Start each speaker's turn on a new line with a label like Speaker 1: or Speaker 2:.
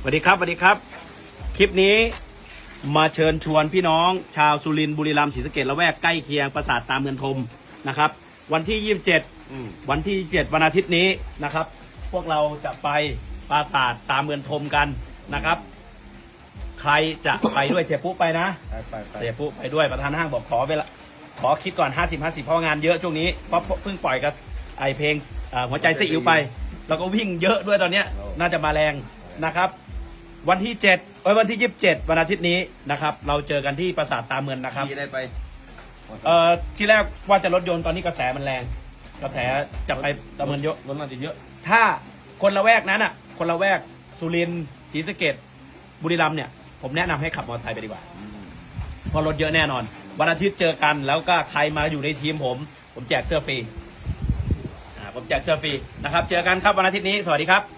Speaker 1: สวัสดีครับสวัสดีครับ คลิปนี้มาเชิญชวนพี่น้อง ชาวสุรินทร์บุรีรัมย์ศรีสะเกดละแวกใกล้เคียงปราสาทตามเมืองทมนะครับ วันที่ 27 วันที่27วันอาทิตย์นี้นะครับ พวกเราจะไปปราสาทตามเมืองทมกันนะครับ ใครจะไปด้วยเสียปุ๊ไปนะ
Speaker 2: ไปไปไป
Speaker 1: เสียปุ๊ไปด้วยประธานห้างบอกขอเวลาขอคิดก่อน 50 50 เพราะงานเยอะช่วงนี้เพราะเพิ่งปล่อยกับไอเพลงเอ่อหัวใจซีอิ๊วไป แล้วก็วิ่งเยอะด้วยตอนเนี้ยน่าจะมาแรง นะครับ วันที่7เอ้ยวันที่27วันอาทิตย์นี้นะครับ เราเจอกันที่ปราสาทตามเมืองนะครับ
Speaker 2: ขี่ได้ไป
Speaker 1: เอ่อที่แรกว่าจะรถยนต์ตอนนี้กระแสมันแรง กระแสจะไปตามเมืองเยอะ
Speaker 2: รถน่าจะเยอะ
Speaker 1: ถ้าคนละแวกนั้นอะ คนละแวกสุรินทร์ศรีสะเกดบุรีรัมย์เนี่ย ผมแนะนำให้ขับมอเตอร์ไซค์ไปดีกว่า เพราะรถเยอะแน่นอน วันอาทิตย์เจอกันแล้วก็ใครมาอยู่ในทีมผม ผมแจกเสื้อฟรีอ่าผมแจกเสื้อฟรีนะครับ เจอกันครับวันอาทิตย์นี้ สวัสดีครับ
Speaker 2: สวัสดี